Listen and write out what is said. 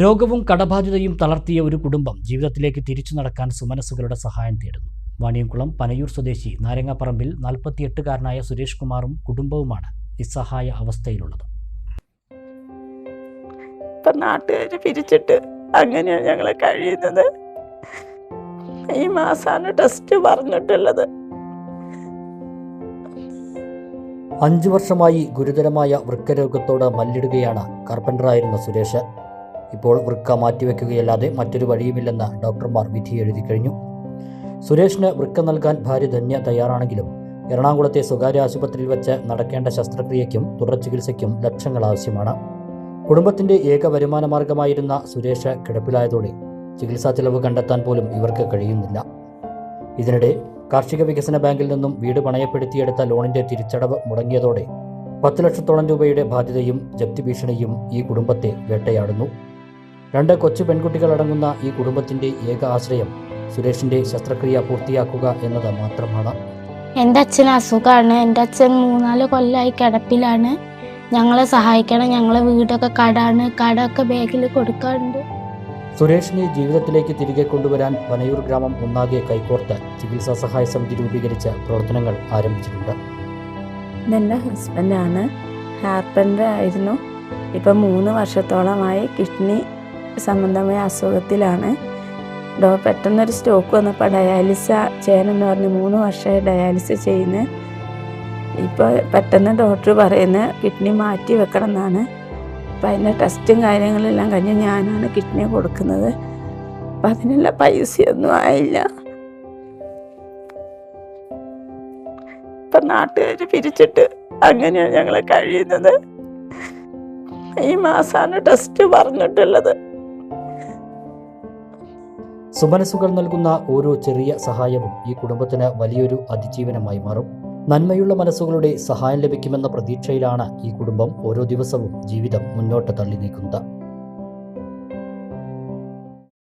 രോഗവും കടബാധ്യതയും തളർത്തിയ ഒരു കുടുംബം ജീവിതത്തിലേക്ക് തിരിച്ചു നടക്കാൻ സുമനസ്സുകളുടെ സഹായം തേടുന്നു. വാണിയംകുളം പനയൂർ സ്വദേശി നാരങ്ങാപ്പറമ്പിൽ നാൽപ്പത്തിയെട്ടുകാരനായ സുരേഷ് കുമാറും കുടുംബവുമാണ് നിസ്സഹായ അവസ്ഥയിലുള്ളത്. ഇപ്പം നാട്ടുകാർ പിരിച്ചിട്ട് അങ്ങനെയാണ് ഞങ്ങൾ കഴിയുന്നത്? ഈ മാസമാണ് ടെസ്റ്റ് പറഞ്ഞിട്ടുള്ളത്. അഞ്ചു വർഷമായി ഗുരുതരമായ വൃക്കരോഗത്തോട് മല്ലിടുകയാണ് കാർപ്പന്ററായിരുന്ന സുരേഷ്. ഇപ്പോൾ വൃക്ക മാറ്റിവെക്കുകയല്ലാതെ മറ്റൊരു വഴിയുമില്ലെന്ന് ഡോക്ടർമാർ വിധി എഴുതി കഴിഞ്ഞു. സുരേഷിന് വൃക്ക നൽകാൻ ഭാര്യ ധന്യ തയ്യാറാണെങ്കിലും എറണാകുളത്തെ സ്വകാര്യ ആശുപത്രിയിൽ വെച്ച് നടക്കേണ്ട ശസ്ത്രക്രിയയ്ക്കും തുടർ ചികിത്സയ്ക്കും ലക്ഷങ്ങൾ ആവശ്യമാണ്. കുടുംബത്തിന്റെ ഏക വരുമാന മാർഗമായിരുന്ന സുരേഷ് കിടപ്പിലായതോടെ ചികിത്സാ ചെലവ് കണ്ടെത്താൻ പോലും ഇവർക്ക് കഴിയുന്നില്ല. ഇതിനിടെ കാർഷിക വികസന ബാങ്കിൽ നിന്നും വീട് പണയപ്പെടുത്തിയെടുത്ത ലോണിന്റെ തിരിച്ചടവ് മുടങ്ങിയതോടെ പത്ത് ലക്ഷത്തോളം രൂപയുടെ ബാധ്യതയും ജപ്തി ഭീഷണിയും ഈ കുടുംബത്തെ വേട്ടയാടുന്നു. രണ്ട് കൊച്ചു പെൺകുട്ടികളടങ്ങുന്ന ഈ കുടുംബത്തിന്റെ ഏക ആശ്രയം സുരേഷിന്റെ ശസ്ത്രക്രിയ പൂർത്തിയാക്കുക എന്നത് മാത്രമാണ്. എന്റെ അച്ഛൻ അസുഖമാണ് എന്റെ അച്ഛൻ മൂന്നാൽ കൊല്ലമായി കിടപ്പിലാണ്. ഞങ്ങളെ സഹായിക്കണം. ഞങ്ങളെ വീടൊക്കെ കടാണ്. കടൊക്കെ ബാഗിൽ കൊടുക്കാറുണ്ട്. സുരേഷിനെ ജീവിതത്തിലേക്ക് തിരികെ കൊണ്ടുവരാൻ വനയൂർ ഗ്രാമം ഒന്നാകെ കൈകോർത്ത് ചികിത്സാ സഹായ സമിതി രൂപീകരിച്ച പ്രവർത്തനങ്ങൾ ആരംഭിച്ചിട്ടുണ്ട്. ഇതെന്റെ ഹസ്ബൻഡാണ് ഹാർപ്പന്റെ ആയിരുന്നു. ഇപ്പം മൂന്ന് വർഷത്തോളമായി കിഡ്നി സംബന്ധമായ അസുഖത്തിലാണ്. ഡോ പെട്ടെന്നൊരു സ്റ്റോക്ക് വന്നപ്പോൾ ഡയാലിസ ചെയ്യണമെന്ന് പറഞ്ഞ് മൂന്ന് വർഷമായി ഡയാലിസിസ് ചെയ്യുന്നത് ഇപ്പോൾ പെട്ടെന്ന് ഡോക്ടർ പറയുന്നത് കിഡ്നി മാറ്റി വെക്കണം എന്നാണ് അപ്പം അതിന്റെ ടെസ്റ്റും കാര്യങ്ങളെല്ലാം കഴിഞ്ഞ് ഞാനാണ് കിഡ്നി കൊടുക്കുന്നത്. അപ്പം അതിനുള്ള പൈസയൊന്നും ആയില്ല. ഇപ്പം നാട്ടുകാർ പിരിച്ചിട്ട് അങ്ങനെയാണ് ഞങ്ങൾ കഴിയുന്നത്. ഈ മാസമാണ് ടെസ്റ്റ് പറഞ്ഞിട്ടുള്ളത്. സുമനസുകൾ നൽകുന്ന ഓരോ ചെറിയ സഹായവും ഈ കുടുംബത്തിന് വലിയൊരു അതിജീവനമായി മാറും. നന്മയുള്ള മനസ്സുകളുടെ സഹായം ലഭിക്കുമെന്ന പ്രതീക്ഷയിലാണ് ഈ കുടുംബം ഓരോ ദിവസവും ജീവിതം മുന്നോട്ട് തള്ളി നീക്കുന്നത്